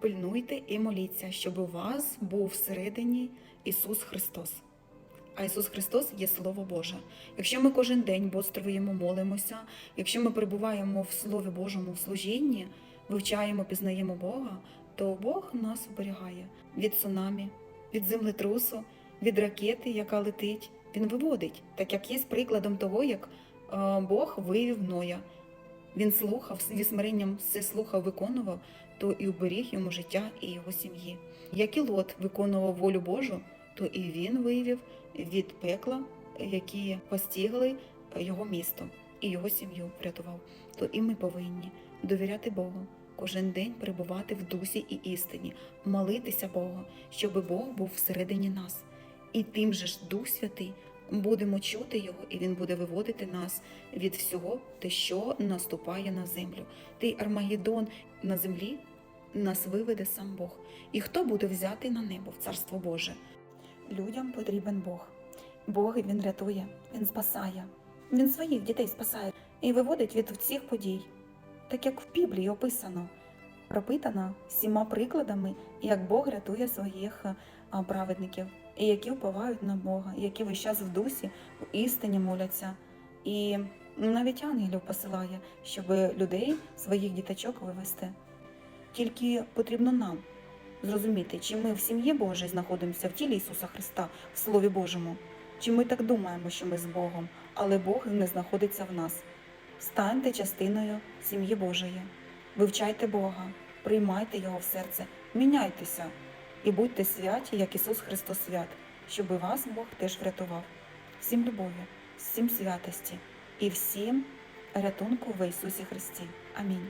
Пильнуйте і моліться, щоб у вас був всередині Ісус Христос. А Ісус Христос є Слово Боже. Якщо ми кожен день бодствуємо, молимося, якщо ми перебуваємо в Слові Божому в служінні, вивчаємо, пізнаємо Бога, то Бог нас оберігає від цунамі, від землетрусу, від ракети, яка летить. Він виводить, так як є прикладом того, як е, Бог вивів Ноя. Він слухав зі смиренням все слухав, виконував, то і уберіг йому життя і його сім'ї. Як і Лот виконував волю Божу, то і він вивів від пекла, які постігли його місто і його сім'ю врятував. То і ми повинні довіряти Богу, кожен день перебувати в дусі і істині, молитися Богу, щоб Бог був всередині нас. І тим же ж Дух Святий будемо чути Його, і Він буде виводити нас від всього, те, що наступає на землю. Той Армагеддон на землі нас виведе сам Бог. І хто буде взяти на небо в Царство Боже? Людям потрібен Бог. Бог він рятує, він спасає. Він своїх дітей спасає і виводить від всіх подій, так як в Біблії описано, пропитано всіма прикладами, як Бог рятує своїх праведників, і які впливають на Бога, які весь час в дусі, в істині моляться. І навіть ангелів посилає, щоб людей, своїх діточок вивести. Тільки потрібно нам зрозуміти, чи ми в сім'ї Божій знаходимося в тілі Ісуса Христа, в Слові Божому, чи ми так думаємо, що ми з Богом, але Бог не знаходиться в нас. Станьте частиною сім'ї Божої, вивчайте Бога, приймайте Його в серце, міняйтеся і будьте святі, як Ісус Христос свят, щоб вас Бог теж врятував. Всім любові, всім святості і всім рятунку в Ісусі Христі. Амінь.